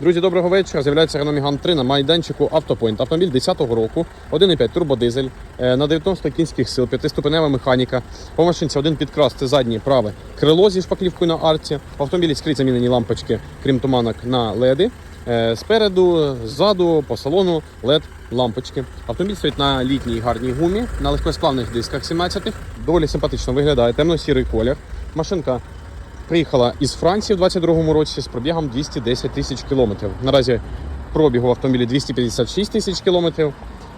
Друзі, доброго вечора. З'являється Renault Megane 3 на майданчику Автопойнт. Автомобіль 10-го року, 1,5 турбодизель, е, на 19 кінських сил, 5-ступенева механіка. По машинці один підкрас, це заднє праве крило зі шпаклівкою на арці. В автомобілі скрізь замінені лампочки, крім туманок на леди. Е, Спереду, ззаду, по салону LED лампочки. Автомобіль стоїть на літній гарній гумі, на легкосплавних дисках 17-х. Доволі симпатично виглядає, темно-сірий колір. Машинка Приїхала із Франції в 22-му році з пробігом 210 тисяч кілометрів. Наразі пробігу в автомобілі 256 тисяч кілометрів.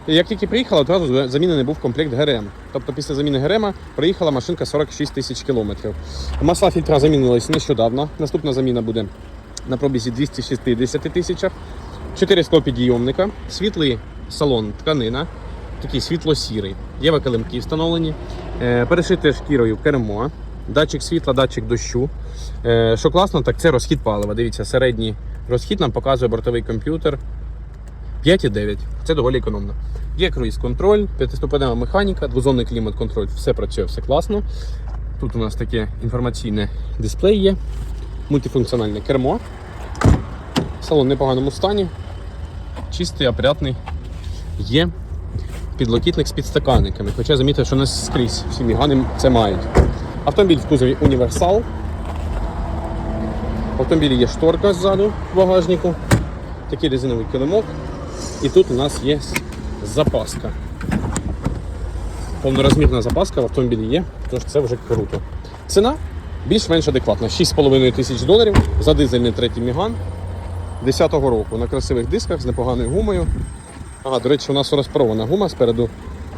Як тільки приїхала, одразу замінений був комплект ГРМ. Тобто після заміни ГРМ приїхала машинка 46 тисяч кілометрів. Масла фільтра замінились нещодавно. Наступна заміна буде на пробізі 260 тисячах. 4 склопідйомника, світлий салон тканина, такий світло-сірий. Є килимки встановлені, е, перешите шкірою кермо, датчик світла, датчик дощу. Е, Що класно, так це розхід палива. Дивіться, середній розхід нам показує бортовий комп'ютер 5,9. Це доволі економно. Є круїз-контроль, п'ятиступенева механіка, двозонний клімат-контроль, все працює, все класно. Тут у нас таке інформаційне дисплей є, мультифункціональне кермо. Салон в непоганому стані. Чистий, опрятний. Є підлокітник з підстаканниками. Хоча замітив, що не скрізь всі мігани це мають. Автомобіль в кузові універсал. В автомобілі є шторка ззаду в багажнику, такий резиновий килимок. І тут у нас є запаска. Повнорозмірна запаска в автомобілі є, тож це вже круто. Ціна більш-менш адекватна. 6,5 тисяч доларів за дизельний третій міган 10-го року на красивих дисках з непоганою гумою. Ага, до речі, у нас розпарована гума спереду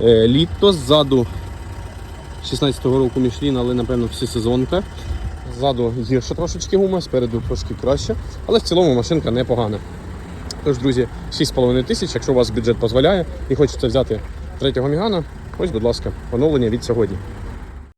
е, літо, ззаду 16-го року Мішлін, але напевно всі сезонка. Ззаду гірше трошечки гума, спереду трошки краще. Але в цілому машинка непогана. Тож, друзі, 6,5 тисяч, якщо у вас бюджет дозволяє і хочете взяти третього мігана, ось, будь ласка, оновлення від сьогодні.